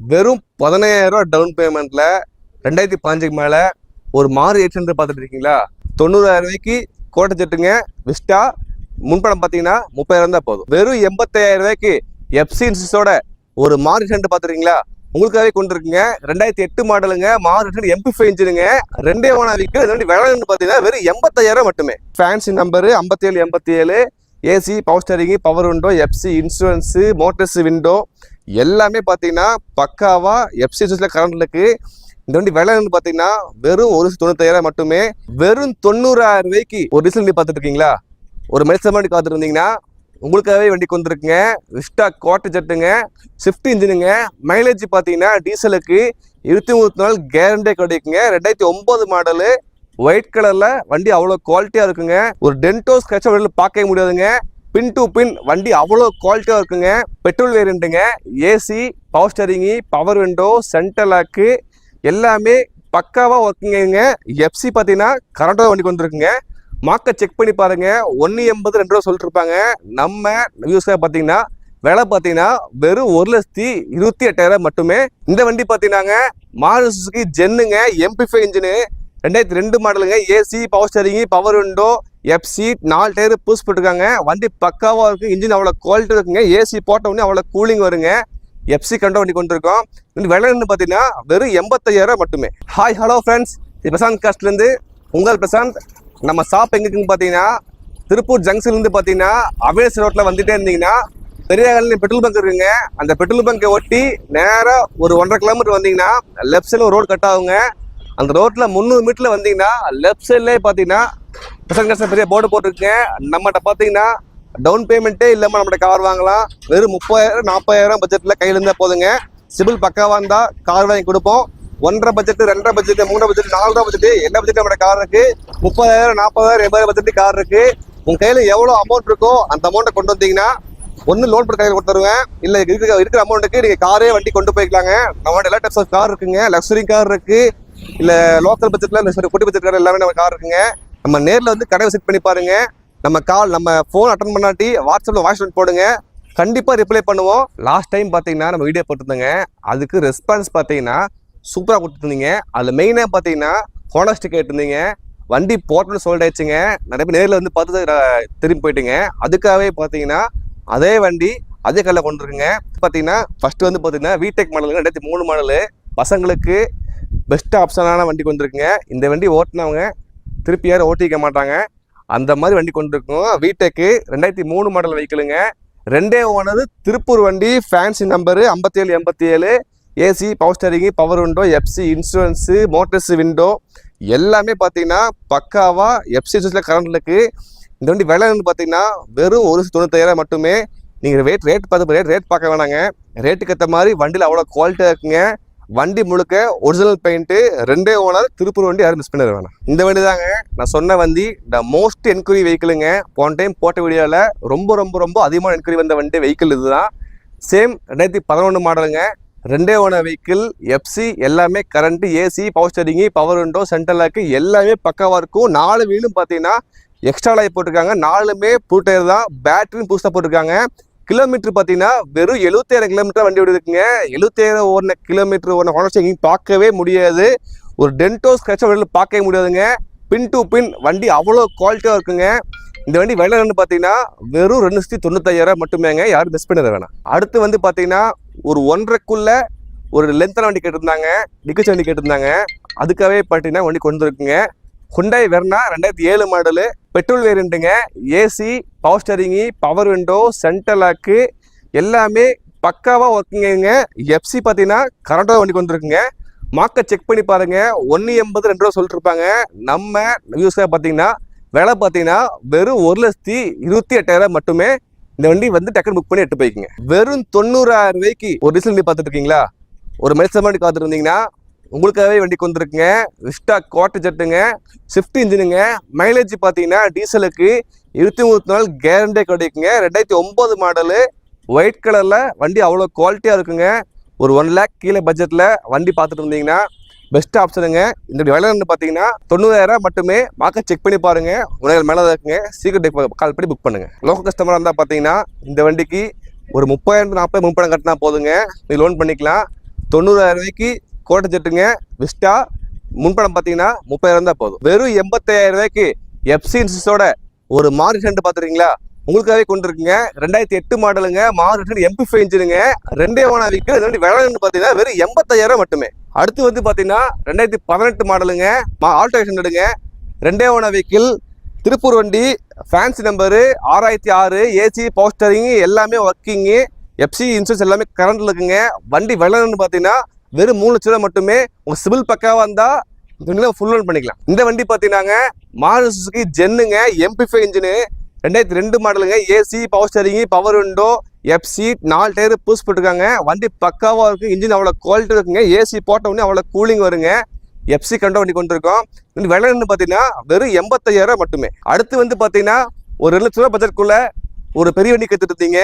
வெறும் பதினாயிரம் ரூபா டவுன் பேமெண்ட்ல ரெண்டாயிரத்தி பதினஞ்சுக்கு மேல ஒரு மாறு எயிட் ஹண்ட்ரட் பார்த்துட்டு இருக்கீங்களா? தொண்ணூறாயிரம் ரூபாய்க்கு கோட்டை செட்டுங்க விஸ்டா முன்பணம் பார்த்தீங்கன்னா முப்பதாயிரம் தான் போதும். வெறும் எண்பத்தாயிரம் ரூபாய்க்கு எஃப்சி இன்சஸோட ஒரு மாறு எயிட் ஹண்ட்ரட் பார்த்துருக்கீங்களா உங்களுக்காகவே கொண்டு இருக்குங்க ரெண்டாயிரத்தி எட்டு மாடலுங்க மாறு எயிட் எம்பி ஃபைவ் இன்ச்சுங்க ரெண்டே ஓனாவிக்கு ரெண்டு இதோட பார்த்தீங்கன்னா வெறும் எண்பத்தாயிரம் மட்டுமே. ஃபேன்சி நம்பரு ஐம்பத்தேழு எண்பத்தி ஏழு AC power steering power window FC insurance motors window எல்லாமே பார்த்தீங்கன்னா பக்காவாக எஃப்சி கரண்ட் இருக்கு. இந்த வண்டி விலை வந்து பார்த்தீங்கன்னா வெறும் ஒரு தொண்ணூத்தாயிரம் மட்டுமே வெறும் தொண்ணூறாயிரம் ரூபாய்க்கு ஒரு டீசல் வண்டி பார்த்துட்டு இருக்கீங்களா ஒரு மெடிசன் வண்டி காத்துருந்தீங்கன்னா உங்களுக்காகவே வண்டிக்கு கொண்டுருக்குங்க. விஸ்டா கோட்டை ஜெட்டுங்க ஸ்விஃப்ட் இன்ஜினுங்க மைலேஜ் பார்த்தீங்கன்னா டீசலுக்கு இருபத்தி மூணு நாள் கேரண்டே கிடைக்குங்க. ரெண்டாயிரத்தி ஒம்பது மாடலு ஒயிட் கலரில் வண்டி அவ்வளோ குவாலிட்டியாக இருக்குங்க. ஒரு டென்டோ ஸ்கிராட்ச் வண்டியில் பார்க்கவே முடியாதுங்க. பின் டு பின் வண்டி அவ்வளோ குவாலிட்டியாக இருக்குங்க. Petrol வேரியண்ட்டுங்க AC power steering power window central lock எல்லாமே பக்காவாக ஒர்க்கிங்க எஃப்சி பார்த்தீங்கன்னா கரண்டோட வண்டி வந்துருக்குங்க. மார்க்கை செக் பண்ணி பாருங்க. ஒன்று எண்பது ரெண்டு ரூபா சொல்லிட்டு இருப்பாங்க நம்ம வியூஸாக பார்த்தீங்கன்னா விலை பார்த்தீங்கன்னா வெறும் ஒரு லட்சத்தி இருபத்தி எட்டாயிரம் மட்டுமே. இந்த வண்டி பார்த்தீங்கன்னாங்க மாருதி ஜென்னுங்க எம்பி ஃபைவ் இன்ஜினு ரெண்டாயிரத்தி ரெண்டு மாடலுங்க AC power steering power window FC நாலு டயர் பூஸ் போட்டிருக்காங்க. வண்டி பக்காவாக இருக்குது இன்ஜின் அவ்வளோ குவாலிட்டி இருக்குங்க. ஏசி போட்ட உடனே அவ்வளோ கூலிங் வருங்க. எஃப்சி கண்ட வண்டி கொண்டு இருக்கோம் இந்த விலைன்னு பார்த்தீங்கன்னா வெறும் எண்பத்தையாயிரம் மட்டுமே. ஹாய் ஹலோ ஃப்ரெண்ட்ஸ் இது பிரசாந்த் காஸ்ட்லேருந்து உங்கள் பிரசாந்த். நம்ம ஷாப் எங்கே இருக்குன்னு பார்த்தீங்கன்னா திருப்பூர் ஜங்ஷன்லேருந்து பார்த்தீங்கன்னா அவேஸ் ரோட்டில் வந்துட்டே இருந்தீங்கன்னா பெரியாகல்னு பெட்ரோல் பங்க் இருக்குங்க. அந்த பெட்ரோல் பங்கை ஒட்டி நேராக ஒரு ஒன்றரை கிலோமீட்டர் வந்தீங்கன்னா லெஃப்ட் சைடில் ஒரு ரோடு கட் ஆகுங்க. அந்த ரோட்டில் முந்நூறு மீட்டரில் வந்தீங்கன்னா லெஃப்ட் சைட்லேயே பார்த்தீங்கன்னா பிரசன்ட் பெரிய போர்டு போட்டிருக்கேன். நம்மகிட்ட பார்த்தீங்கன்னா டவுன் பேமெண்ட்டே இல்லாமல் நம்மகிட்ட கார் வாங்கலாம். வெறும் முப்பதாயிரம் நாற்பதாயிரம் பட்ஜெட்டில் கையில் இருந்தால் போதுங்க. சிபில் பக்காவாக இருந்தால் கார் வாங்கி கொடுப்போம். ஒன்றரை பட்ஜெட் ரெண்டரை பட்ஜெட் மூன்றரை பட்ஜெட் நாலரை பட்ஜெட் என்ன பட்ஜெட் நம்மளோட கார் இருக்கு? முப்பதாயிரம் நாற்பதாயிரம் எண்பதாயிரம் பட்ஜெட் கார் இருக்கு. உங்க கையில எவ்வளவு அமௌண்ட் இருக்கோ அந்த அமௌண்ட்டை கொண்டு வந்தீங்கன்னா ஒன்று லோன் போட்டு கையில் கொடுத்துருவேன். இல்லை இருக்கிற இருக்கிற அமௌண்ட்டுக்கு நீங்கள் காரே வண்டி கொண்டு போய்க்கலாங்க. நம்மளோட எல்லா டைப்ஸ் ஆஃப் கார் இருக்குங்க. லக்ஸரி கார் இருக்கு. இல்லை லோக்கல் பட்ஜெட்டில் குட்டி பட்ஜெட் கார் எல்லாமே நம்ம கார் இருக்குங்க. நம்ம நேரில் வந்து கடை விசிட் பண்ணி பாருங்க. நம்ம கால் நம்ம ஃபோன் அட்டன் பண்ணாட்டி வாட்ஸ்அப்பில் வாய்ஸ் நோட் போடுங்க. கண்டிப்பாக ரிப்ளை பண்ணுவோம். லாஸ்ட் டைம் பார்த்தீங்கன்னா நம்ம வீடியோ போட்டிருந்தோங்க. அதுக்கு ரெஸ்பான்ஸ் பார்த்தீங்கன்னா சூப்பராக கொடுத்துருந்தீங்க. அதில் மெயினாக பார்த்தீங்கன்னா ஹோனஸ்ட் கேட்டிருந்தீங்க. வண்டி போட்டோன்னு சொல்லிட்டாச்சுங்க நிறைய பேர் நேரில் வந்து பார்த்து திரும்பி போயிட்டுங்க. அதுக்காகவே பார்த்தீங்கன்னா அதே வண்டி அதே கல்ல கொண்டு இருக்குங்க பார்த்தீங்கன்னா ஃபஸ்ட்டு வந்து பார்த்தீங்கன்னா விடெக் மாடலுங்க ரெண்டாயிரத்தி மூணு மாடலு பசங்களுக்கு பெஸ்ட் ஆப்ஷனான வண்டி கொண்டுருக்குங்க. இந்த வண்டி ஓட்டினவங்க திருப்பி யாரும் ஓட்டிக்க மாட்டாங்க. அந்த மாதிரி வண்டி கொண்டு இருக்கும் வீட்டுக்கு ரெண்டாயிரத்தி மூணு மாடல் வெஹிக்கிளுங்க ரெண்டே ஓனது திருப்பூர் வண்டி ஃபேன்சி நம்பரு ஐம்பத்தேழு எண்பத்தி ஏழு AC power steering power window FC insurance motors window எல்லாமே பார்த்தீங்கன்னா பக்காவாக எஃப்சி இன்சூரன்ஸில் கரண்ட் இருக்குது இந்த வண்டி விலை வந்து பார்த்தீங்கன்னா வெறும் ஒரு தொண்ணூத்தாயிரம் மட்டுமே. நீங்கள் ரேட் ரேட் பார்த்து ரேட் ரேட் பார்க்க வேணாங்க. ரேட்டுக்கு ஏற்ற மாதிரி வண்டியில் அவ்வளோ குவாலிட்டியாக இருக்குங்க. வண்டி முழுக்க ஒரிஜினல் பெயிண்ட்டு ரெண்டே ஓனர் திருப்பூர் வண்டி யாரும் மிஸ் பண்ணிட வேணாம். இந்த வண்டி தாங்க நான் சொன்ன வண்டி த மோஸ்ட் என்கொயரி வெஹிக்கிளுங்க போன டைம் போட்ட வீடியோவில் ரொம்ப ரொம்ப ரொம்ப அதிகமான என்கொயரி வந்த வண்டி வெஹிக்கிள் இதுதான். சேம் ரெண்டாயிரத்தி பதினொன்று மாடலுங்க ரெண்டே ஓனர் வெஹிக்கிள் எஃப்சி எல்லாமே current AC power steering power window central lock எல்லாமே பக்காவாக இருக்கும். நாலு வீலும் பார்த்தீங்கன்னா எக்ஸ்ட்ரா லைட் போட்டிருக்காங்க. நாலுமே புது டயர் தான். பேட்டரியும் புதுசாக போட்டிருக்காங்க. கிலோமீட்டர் பார்த்தீங்கன்னா வெறும் எழுபத்தாயிரம் கிலோமீட்டர் வண்டி ஓடி இருக்குங்க. எழுபத்தாயிரம் ஓடின கிலோமீட்டர் ஓடின ஹோனர்ஸ் எங்கேயும் பார்க்கவே முடியாது. ஒரு டென்டோ ஸ்கிராட்ச் வண்டியில் பார்க்கவே முடியாதுங்க. பின் டு பின் வண்டி அவ்வளோ குவாலிட்டியாக இருக்குங்க. இந்த வண்டி விலைன்னு பார்த்தீங்கன்னா வெறும் ரெண்டு லட்சத்தி தொண்ணூத்தாயிரம் மட்டுமேங்க. யாரும் மிஸ் பண்ணிட வேணாம். அடுத்து வந்து பார்த்தீங்கன்னா ஒரு ஒன்றரைக்குள்ள ஒரு லென்த்தான வண்டி கேட்டிருந்தாங்க. டிக்கெட் வண்டி கேட்டிருந்தாங்க. அதுக்காகவே பார்த்தீங்கன்னா வண்டி கொண்டு இருக்குங்க ஹுண்டாய் வெர்னா ரெண்டாயிரத்தி ஏழு model petrol வேரியண்ட்டுங்க AC power steering power window centre lock எல்லாமே பக்காவாக ஒர்க்கிங்க எஃப்சி பார்த்தீங்கன்னா கரண்டோட வண்டி கொண்டு மார்க்கை செக் பண்ணி பாருங்க. ஒன்று எண்பது ரெண்டு ரூபா சொல்லிட்டு இருப்பாங்க நம்ம வியூஸாக பார்த்தீங்கன்னா விலை பார்த்தீங்கன்னா வெறும் ஒரு லட்சத்தி இருபத்தி எட்டாயிரம் மட்டுமே இந்த வண்டி வந்து டக்குனு புக் பண்ணி எட்டு போய்க்குங்க. வெறும் தொண்ணூறாயிரம் ரூபாய்க்கு ஒரு டீசல் வண்டி பார்த்துட்டு இருக்கீங்களா? ஒரு மெடிசன் வண்டி பார்த்துட்டு இருந்தீங்கன்னா உங்களுக்காகவே வண்டி கொண்டுருக்குங்க. விஸ்டா கோட்டை ஜெட்டுங்க. ஸ்விஃப்ட் இன்ஜினுங்க மைலேஜ் பார்த்தீங்கன்னா டீசலுக்கு இருபத்தி மூணு நாள் கேரண்டே கிடைக்குங்க. ரெண்டாயிரத்தி ஒம்பது மாடலு ஒயிட் கலரில் வண்டி அவ்வளோ குவாலிட்டியாக இருக்குங்க. ஒரு ஒன் லேக் கீழே பட்ஜெட்டில் வண்டி பார்த்துட்டு இருந்தீங்கன்னா பெஸ்ட் ஆப்ஷனுங்க இந்த விலைன்னு வந்து பார்த்தீங்கன்னா தொண்ணூறாயிரம் மட்டுமே. மார்க்கெட் செக் பண்ணி பாருங்க. உலக மேலே தான் இருக்குங்க. சீக்கிரம் கால் பண்ணி புக் பண்ணுங்கள் லோக்கல் கஸ்டமராக இருந்தால் பார்த்தீங்கன்னா இந்த வண்டிக்கு ஒரு முப்பதாயிரம் நாற்பது முன்பணம் கட்டினா போதுங்க. நீ லோன் பண்ணிக்கலாம். தொண்ணூறாயிரம் ரூபாய்க்கு கோட்டை ஜெட்டுங்க விஸ்டா முன்பணம் பார்த்தீங்கன்னா முப்பதாயிரம் தான் போதும். வெறும் எண்பத்தாயிரம் ரூபாய்க்கு எஃப்சி இன்சூரன்ஸோட ஒரு மாறு சென்ட் பார்த்துருக்கீங்களா? உங்களுக்காகவே கொண்டு இருக்குங்க ரெண்டாயிரத்தி எட்டு மாடலுங்க. மாறு சென்ட் எம்பி ஃபைவ் இன்ஜினுங்க ரெண்டே ஓனா வீக்கு. ரெண்டு விலைன்னு பார்த்தீங்கன்னா வெறும் எண்பத்தாயிரம் மட்டுமே. அடுத்து வந்து பார்த்தீங்கன்னா ரெண்டாயிரத்தி பதினெட்டு மாடலுங்க. மா ஆல்ட்ரேஷன் எடுங்க. ரெண்டே ஓன வெஹிக்கிள் திருப்பூர் வண்டி ஃபேன்சி நம்பரு ஆறாயிரத்தி ஆறு ஏசி போஸ்டரிங் எல்லாமே ஒர்க்கிங்கு எஃப்சி இன்சூரன்ஸ் எல்லாமே கரண்ட்ல இருக்குங்க. வண்டி விலைன்னு பார்த்தீங்கன்னா வெறும் மூணு லட்ச ரூபா மட்டுமே உங்க சிவில் பக்காவாக இருந்தால் இந்த ஃபுல் லோன் பண்ணிக்கலாம். இந்த வண்டி பார்த்தீங்கன்னாங்க மாருதி சுசுகி ஜென்னுங்க எம்பி ஃபைவ் இன்ஜினு ரெண்டாயிரத்தி ரெண்டு மாடலுங்க AC power steering power window FC நாலு டயர் பூஸ் போட்டிருக்காங்க. வண்டி பக்காவாக இருக்கும் இன்ஜின் அவ்வளோ குவாலிட்டி இருக்குங்க. ஏசி போட்ட உடனே அவ்வளோ கூலிங் வருங்க. எஃப்சி கண்ட வண்டி கொண்டு இருக்கோம் இந்த விலைன்னு பார்த்தீங்கன்னா வெறும் எண்பத்தையாயிரம் மட்டுமே. அடுத்து வந்து பார்த்தீங்கன்னா ஒரு ரெண்டு லட்ச ரூபா பட்ஜெட்குள்ள ஒரு பெரிய வண்டி கற்றுட்டு இருந்தீங்க.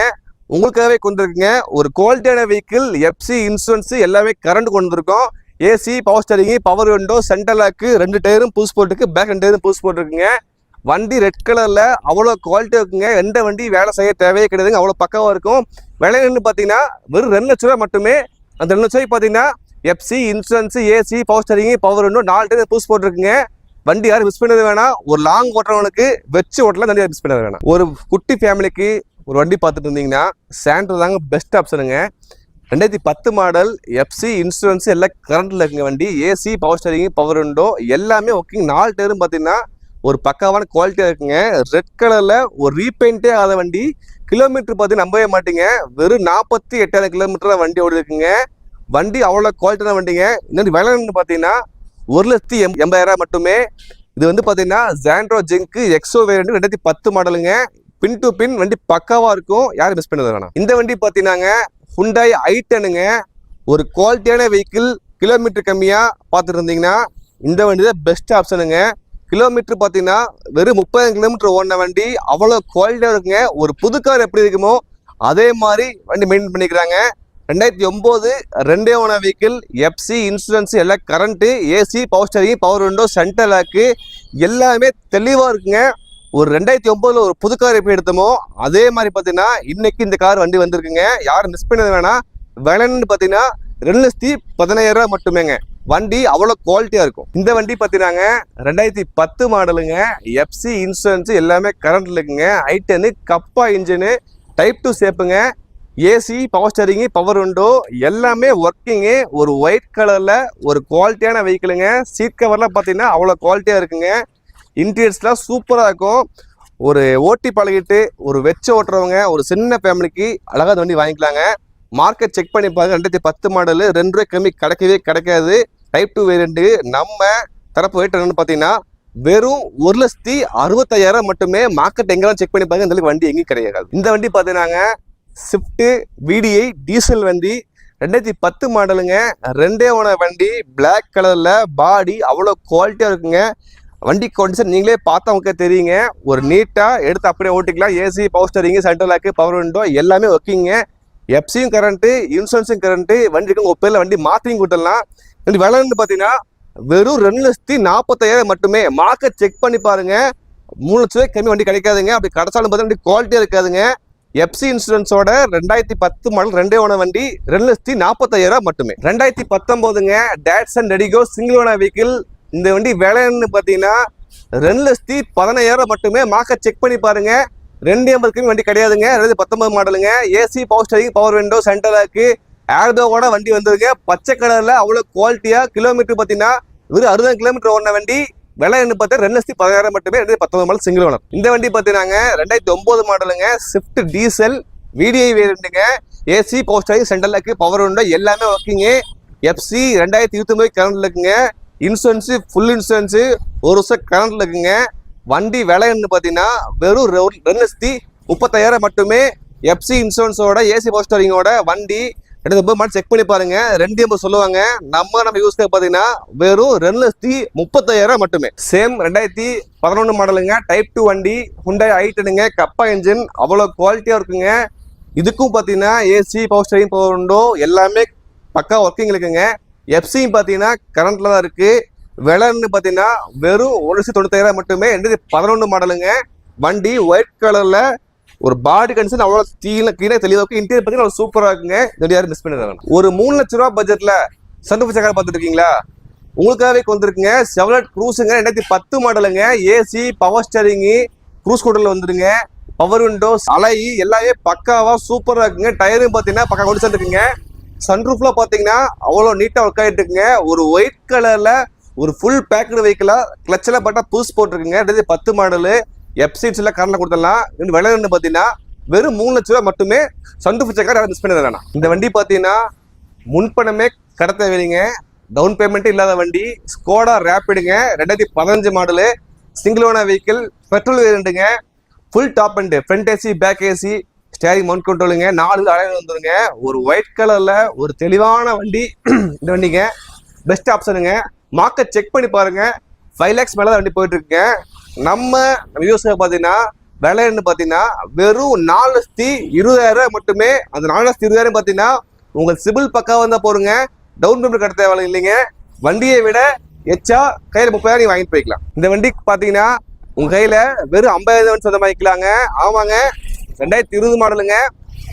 உங்களுக்காகவே கொண்டு இருக்குங்க ஒரு குவாலிட்டியான வெஹிக்கிள் எஃப்சி இன்சூரன்ஸ் எல்லாமே கரண்ட் கொண்டு வந்திருக்கோம். AC power steering power window centre lock ரெண்டு டயரும் புதுசு போட்டுருக்கு பேக் ரெண்டு டயரும் புதுசு போட்டுருக்குங்க வண்டி ரெட் கலரில் அவ்வளோ குவாலிட்டி இருக்குங்க. எந்த வண்டி வேலை செய்ய தேவையே கிடையாதுங்க. அவ்வளோ பக்கமாக இருக்கும். விலைன்னு பார்த்தீங்கன்னா வெறும் ரெண்டு லட்ச ரூபா மட்டுமே. அந்த ரெண்டு லட்ச பார்த்தீங்கன்னா FC insurance AC power steering power window நாலு டயர் புதுசு போட்டிருக்குங்க வண்டி யாரும் மிஸ் பண்ணது வேணாம். ஒரு லாங் ஓட்டுறவனுக்கு வச்சு ஓட்டலாம் தண்ணி மிஸ் பண்ணது வேணாம். ஒரு குட்டி ஃபேமிலிக்கு ஒரு வண்டி பார்த்துட்டு இருந்தீங்கன்னா சாண்ட்ரோ தாங்க பெஸ்ட் ஆப்ஷனுங்க ரெண்டாயிரத்தி பத்து மாடல் எஃப்சி இன்சூரன்ஸ் எல்லாம் கரண்ட்டில் இருக்குங்க வண்டி. AC power steering power window எல்லாமே ஓகேங்க நாலு டேரும் பார்த்தீங்கன்னா ஒரு பக்காவான குவாலிட்டியாக இருக்குங்க. ரெட் கலரில் ஒரு ரீபெயிண்டே ஆகாத வண்டி. கிலோமீட்டர் பார்த்து நம்பவே மாட்டீங்க. வெறும் நாற்பத்தி எட்டாயிரம் கிலோமீட்டர் வண்டி ஓடி இருக்குங்க. வண்டி அவ்வளோ குவாலிட்டியான வண்டிங்க. இன்னொரு விலைன்னு பார்த்தீங்கன்னா ஒரு லட்சத்தி எம் எண்பதாயிரம் மட்டுமே. இது வந்து பார்த்தீங்கன்னா ஜாண்ட்ரோ ஜெங்க் எக்ஸோ வேரியண்ட் ரெண்டாயிரத்தி பத்து மாடலுங்க பின் டு பின் வண்டி பக்காவா இருக்கும். யாரும் மிஸ் பண்ணது வேணாம். இந்த வண்டி பார்த்தீங்கன்னாங்க ஹுண்டாய் ஐ டென்னுங்க ஒரு குவாலிட்டியான வெஹிக்கிள் கிலோமீட்டர் கம்மியாக பார்த்துட்டு இருந்தீங்கன்னா இந்த வண்டி தான் பெஸ்ட் ஆப்ஷனுங்க கிலோமீட்டர் பார்த்தீங்கன்னா வெறும் முப்பதாயிரம் கிலோமீட்டர் ஓடின வண்டி அவ்வளோ குவாலிட்டியாக இருக்குங்க. ஒரு புது கார் எப்படி இருக்குமோ அதே மாதிரி வண்டி மெயின்டைன் பண்ணிக்கிறாங்க. ரெண்டாயிரத்தி ஒம்பது ரெண்டே ஓன வெஹிக்கிள் எஃப்சி இன்சூரன்ஸ் எல்லாம் current AC power steering power window centre lock எல்லாமே தெளிவாக இருக்குங்க. ஒரு ரெண்டாயிரத்தி ஒன்பதுல ஒரு புது கார் எப்படி எடுத்தோமோ அதே மாதிரி பார்த்தீங்கன்னா இன்னைக்கு இந்த கார் வண்டி வந்திருக்குங்க. யாரும் மிஸ் பண்ணது வேணாம். விலைன்னு பார்த்தீங்கன்னா ரெண்டு லட்சத்தி பதினாயிரம் ரூபா மட்டுமேங்க. வண்டி அவ்வளோ குவாலிட்டியாக இருக்கும். இந்த வண்டி பார்த்தீங்கன்னாங்க ரெண்டாயிரத்தி பத்து மாடலுங்க எஃப்சி இன்சூரன்ஸ் எல்லாமே கரண்ட்டில் இருக்குங்க. I ten Kappa engine type two சேப்புங்க AC power steering power window எல்லாமே ஒர்க்கிங்கு ஒரு ஒயிட் கலரில் ஒரு குவாலிட்டியான வெஹிக்கிளுங்க சீட் கவர்லாம் பார்த்தீங்கன்னா அவ்வளோ குவாலிட்டியாக இருக்குங்க. இன்டீரியர்ஸ்லாம் சூப்பராக இருக்கும். ஒரு ஓட்டி பழகிட்டு ஒரு வெச்ச ஓட்டுறவங்க ஒரு சின்ன ஃபேமிலிக்கு அழகாக வண்டி வாங்கிக்கலாங்க. மார்க்கெட் செக் பண்ணி பாருங்க. ரெண்டாயிரத்தி பத்து மாடலு ரெண்டு ரூபாய் கம்மி கிடைக்கவே கிடைக்காது. டைப் டூ வேரியண்ட்டு நம்ம தரப்பு ரேட் என்னென்னு பார்த்தீங்கன்னா வெறும் ஒரு லட்சத்தி அறுபத்தாயிரம் மட்டுமே மார்க்கெட் எங்கெல்லாம் செக் பண்ணி பாருங்க. இந்தளவுக்கு வண்டி எங்கேயும் கிடையாது. இந்த வண்டி பார்த்தீங்கன்னாங்க ஸ்விஃப்ட்டு விடிஐ டீசல் வண்டி. ரெண்டாயிரத்தி பத்து மாடலுங்க ரெண்டே ஓன வண்டி. பிளாக் கலரில் பாடி அவ்வளோ குவாலிட்டியாக இருக்குங்க. வண்டி கண்டிஷன் நீங்களே பார்த்தா தெரியுங்க. ஒரு நீட்டாக எடுத்து அப்படியே ஓட்டிக்கலாம். AC power steering central lock power window எல்லாமே ஒர்க்கிங்க எஃப்சியும் கரண்ட்டு இன்சூரன்ஸும் கரண்ட்டு வண்டி இருக்கு உங்கள் பேரில் வண்டி மாற்றியும் கொடுத்துடலாம். வண்டி விலைன்னு பார்த்தீங்கன்னா வெறும் ரெண்டு லட்சத்தி நாற்பத்தாயிரம் மட்டுமே. மார்க்கெட் செக் பண்ணி பாருங்கள் மூணு லட்ச ரூபாய் கம்மி வண்டி கிடைக்காதுங்க. அப்படி கிடச்சாலும் பார்த்தீங்கன்னா வண்டி குவாலிட்டியாக இருக்காதுங்க. எஃப்சி இன்சூரன்ஸோட ரெண்டாயிரத்தி பத்து மாடல் ரெண்டே ஓன வண்டி ரெண்டு லட்சத்தி நாற்பத்தாயிரம் மட்டுமே. ரெண்டாயிரத்தி பத்தொம்போதுங்க Datsun Redigo single owner vehicle இந்த வண்டி விலைன்னு பார்த்தீங்கன்னா ரெண்டு லட்சத்தி பதினாயிரம் மட்டுமே மார்க்கெட் செக் பண்ணி பாருங்க. ரெண்டு எண்பதுக்குமே வண்டி கிடையாதுங்க. ரெண்டு பத்தொன்பது மாடலுங்க. AC power steering power window சென்டராக்கு ஏர்பேகோட வண்டி வந்துருங்க பச்சை கலர்ல அவ்வளோ குவாலிட்டியா கிலோமீட்டர் பார்த்தீங்கன்னா வெறும் அறுபதாயிரம் கிலோமீட்டர் ஓடின வண்டி. விலை என்ன பார்த்தா ரெண்டு லட்சத்தி பதினாயிரம் மட்டுமே ரெண்டு பத்தொன்பது மாடல் சிங்கிள் ஓனர் இந்த வண்டி பார்த்தீங்கன்னா ரெண்டாயிரத்தி ஒன்பது மாடலுங்க. Swift diesel VDI வேரியண்ட்டுங்க AC power steering centre lock power window எல்லாமே ஒர்க்கிங்கு எஃப்சி ரெண்டாயிரத்தி இருபத்தி ஒன்பது கிலோமீட்டர் இருக்குங்க இன்சூரன்ஸு ஃபுல் இன்சூரன்ஸு ஒரு வருஷம் கரண்ட்ல இருக்குங்க. வண்டி விலைன்னு பார்த்தீங்கன்னா வெறும் ரெண்டு லட்சத்தி முப்பத்தாயிரம் மட்டுமே எஃப்சி இன்சூரன்ஸோட ஏசி போஸ்டரிங்கோட வண்டி. ரெண்டு ஒன்பது மட்டும் செக் பண்ணி பாருங்க. ரெண்டு எண்பது சொல்லுவாங்க. நம்ம நம்ம யூஸ் பார்த்தீங்கன்னா வெறும் ரெண்டு லட்சத்தி முப்பத்தாயிரம் மட்டுமே. சேம் ரெண்டாயிரத்தி பதினொன்று மாடலுங்க டைப் டூ வண்டி ஹுண்டாய் ஐட்டனுங்க கப்பா இன்ஜின் அவ்வளோ குவாலிட்டியாக இருக்குங்க. இதுக்கும் பார்த்தீங்கன்னா ஏசி பவர் ஸ்டரிங் பவர் உண்டோ எல்லாமே பக்கா ஒர்க்கிங் இருக்குங்க. எஃப்சியும் பார்த்தீங்கன்னா கரண்ட்டில் தான் இருக்குது விலைன்னு பார்த்தீங்கன்னா வெறும் ஒரு லட்சத்தி தொண்ணூத்தாயிரம் மட்டுமே. ரெண்டு பதினொன்று மாடலுங்க. வண்டி ஒயிட் கலரில் ஒரு பாடி கண்டிஷன் அவ்வளோ தீன கீழே தெளிவாக இருக்கும் இன்டீரியர் பார்த்தீங்கன்னா சூப்பராக இருக்குங்க. இந்த யாரும் மிஸ் பண்ணிடுறாங்க ஒரு மூணு லட்ச ரூபா பட்ஜெட்டில் சண்டை சக்கரை பார்த்துட்டு இருக்கீங்களா உங்களுக்காகவே வந்துருக்குங்க. செவலட் க்ரூஸுங்க ரெண்டாயிரத்தி பத்து மாடலுங்க. ஏசி பவர் ஸ்டேரிங்கு க்ரூஸ் கூட்டரில் வந்துருங்க. பவர் விண்டோஸ் அலை எல்லாமே பக்காவாக சூப்பராக இருக்குங்க. டயரும் பார்த்தீங்கன்னா பக்கா கொண்டு சேர்ந்துருக்குங்க. சன்ரூஃப்ல பார்த்தீங்கன்னா அவ்வளோ நீட்டாக ஒர்க் ஆகிட்டு இருக்குங்க. ஒரு ஒயிட் கலர்ல ஒரு ஃபுல் பேக்கடு வெஹிக்கிளா கிளச்சில் பட்டா புதுசு போட்டிருக்குங்க. ரெண்டாயிரத்தி பத்து மாடலு எப்சீட்ஸ் எல்லாம் கரண்ட்ல கொடுத்துடலாம். இன்னும் விலை வந்து பார்த்தீங்கன்னா வெறும் மூணு லட்ச ரூபா மட்டுமே சன்ரூஃப் சக்கர் மிஸ் பண்ண வேணாம் இந்த வண்டி பார்த்தீங்கன்னா முன்பணமே கடத்த வேணுங்க டவுன் பேமெண்ட் இல்லாத வண்டி. ஸ்கோடா ரேப்பிடுங்க ரெண்டாயிரத்தி பதினஞ்சு model single owner vehicle petrol வேரியண்ட்டுங்க full top and front AC back AC steering mount கண்ட்ரோலுங்க நாலு அலைகள் வந்துருங்க. ஒரு ஒயிட் கலர்ல ஒரு தெளிவான வண்டி. இந்த வண்டிங்க. பெஸ்ட் ஆப்ஷனுங்க மார்க்கெட் செக் பண்ணி பாருங்க. ஃபைவ் லேக்ஸ் மேலே தான் வண்டி போயிட்டுருக்குங்க. நம்ம வியூஸ் பார்த்தீங்கன்னா விலைன்னு பார்த்தீங்கன்னா வெறும் நாலு லட்சத்தி இருபதாயிரம் மட்டுமே. அந்த நாலு லட்சத்தி இருபதாயிரம் பார்த்தீங்கன்னா உங்கள் சிபில் பக்கம் வந்தால் போருங்க டவுன் பேமெண்ட் கட்ட தேவை இல்லைங்க. வண்டியை விட எச்சா கையில் முப்பதாயிரம் நீங்கள் வாங்கிட்டு போய்க்கலாம். இந்த வண்டிக்கு பார்த்தீங்கன்னா உங்க கையில வெறும் ஐம்பதாயிரம் சொந்தமாக்கிக்கலாங்க. ஆமாங்க. ரெண்டாயிரத்தி இருபது மாடலுங்க.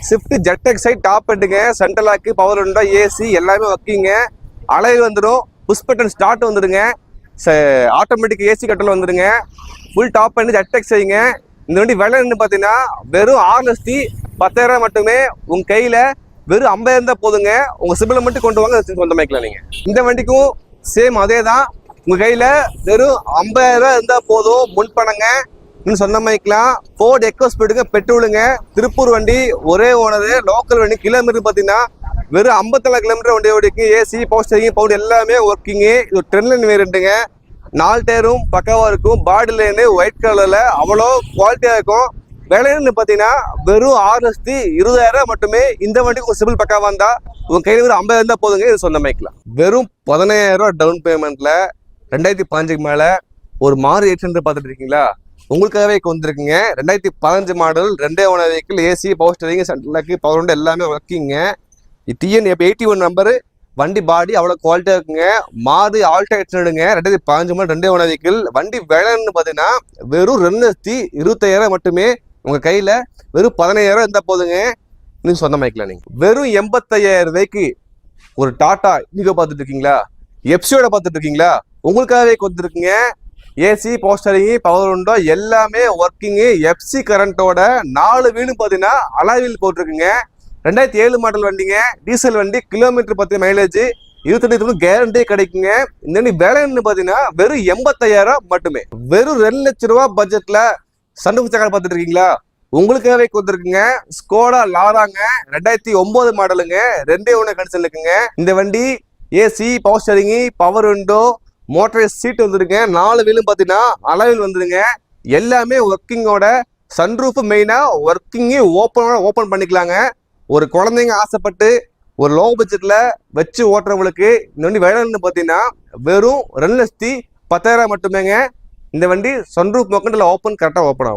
Swift Z excite top எட்டுங்க central lock power window AC எல்லாமே வைக்கிங்க அலை வந்துடும். புஷ் பட்டன் ஸ்டார்ட் வந்துடுங்க. ஆட்டோமேட்டிக் ஏசி கட்டல் வந்துடுங்க. ஃபுல் டாப் பண்ணி ஜெட் எக்ஸைங்க இந்த வண்டி விலை என்ன பார்த்தீங்கன்னா வெறும் ஆறு லட்சத்தி பத்தாயிரம் மட்டுமே உங்கள் கையில். வெறும் ஐம்பதாயிரம் தான் போதுங்க. உங்கள் சிபிலை மட்டும் கொண்டு வாங்க சொந்தமாக்கலாம் நீங்கள் இந்த வண்டிக்கும் சேம் அதே தான் உங்கள் கையில் வெறும் ஐம்பதாயிரம் இருந்தால் போதும் போதும். முன்பணங்க. இன்னும் மாதிரிக்கலாம் ஃபோர்ட் எக்கோ ஸ்பீடுங்க பெட்ரோலுங்க திருப்பூர் வண்டி ஒரே ஓனரு. லோக்கல் வண்டி கிலோமீட்டர் பார்த்தீங்கன்னா வெறும் ஐம்பத்தேழு கிலோமீட்டர் வண்டி ஓடிக்கு ஏசி பவுஸ்டரிங் பவுண்ட் எல்லாமே ஒர்க்கிங்கு இது ட்ரென் லைன் வேறுண்டுங்க நாலு டயரும் பக்காவாக இருக்கும். பாடி லைனு ஒயிட் கலரில் அவ்வளோ குவாலிட்டியாக இருக்கும். விலைன்னு பார்த்தீங்கன்னா வெறும் ஆறு லட்சத்தி இருபதாயிரம் மட்டுமே. இந்த வண்டிக்கு ஒரு சிபில் பக்காவாக இருந்தால் உங்கள் கையில் ஒரு ஐம்பதாயிரம் தான் போதுங்க. இது சொந்தமாக்கலாம் வெறும் பதினாயிரம் டவுன் பேமெண்ட்டில் ரெண்டாயிரத்தி பதினஞ்சுக்கு மேலே ஒரு மாறு எயிட் ஹண்ட்ரட் பார்த்துட்டு இருக்கீங்களா? உங்களுக்காகவே இங்க வந்திருக்குங்க. ரெண்டாயிரத்தி பதினஞ்சு மாடல் ரெண்டே owner vehicle AC power steering சென்ட்ரலுக்கு power உண்டு எல்லாமே ஒர்க்கிங்க டிஎன் எயிட்டி ஒன் நம்பரு வண்டி பாடி அவ்வளோ குவாலிட்டியாக இருக்குங்க. மாறு ஆல்டா எட்நடுங்க ரெண்டாயிரத்தி பதினஞ்சு மாடல் ரெண்டே ஓனர் வெஹிக்கிள் வண்டி விலைன்னு பார்த்தீங்கன்னா வெறும் ரெண்டு லட்சத்தி இருபத்தாயிரம் மட்டுமே உங்கள் கையில். வெறும் பதினாயிரம் இருந்தால் போதுங்க. நீங்கள் சொந்தமாக்கலாம் நீங்கள் வெறும் எண்பத்தையாயிரம் ரூபாய்க்கு ஒரு டாட்டா இண்டிகோ பார்த்துட்டு இருக்கீங்களா? எப்சியோட பார்த்துட்டு இருக்கீங்களா? உங்களுக்காகவே கொடுத்துருக்குங்க ஏசி போஸ்டரிங் பவர் உண்டோ எல்லாமே ஒர்க்கிங்கு எஃப்சி கரண்ட்டோட நாலு வீலும் பார்த்தீங்கன்னா அலாவில் போட்டிருக்குங்க. ரெண்டாயிரத்தி ஏழு மாடல் வண்டிங்க. டீசல் வண்டி கிலோமீட்டர் பத்து மைலேஜ் இருபத்தெட்டு கேரண்டி கிடைக்குங்க. இந்த வண்டி விலைன்னு பார்த்தீங்கன்னா வெறும் எண்பத்தையாயிரம் மட்டுமே. வெறும் ரெண்டு லட்ச ரூபா பட்ஜெட்ல சண்டை சக்கரை பார்த்துட்டு இருக்கீங்களா உங்களுக்காகவே கொடுத்துருக்குங்க ஸ்கோடா லாராங்க ரெண்டாயிரத்தி ஒன்பது மாடலுங்க. ரெண்டே ஒன்று கண்டிஷன் இருக்குங்க. இந்த வண்டி AC power steering power window motorise seat வந்துருங்க. நாலு வீலும் பார்த்தீங்கன்னா அளவில் வந்துருங்க. எல்லாமே ஒர்க்கிங்கோட சன்ரூஃப் மெயினாக ஒர்க்கிங்கே ஓப்பனோட ஓப்பன் பண்ணிக்கலாங்க. ஒரு குழந்தைங்க ஆசைப்பட்டு ஒரு லோ பட்ஜெட்டில் வச்சு ஓட்டுறவங்களுக்கு இந்த வண்டி வேலைன்னு பார்த்தீங்கன்னா வெறும் ரெண்டு லட்சத்தி பத்தாயிரம் மட்டுமேங்க. இந்த வண்டி சன்ரூஃப் மொக்கண்டில் ஓப்பன் கரெக்டாக ஓப்பன் ஆகும்.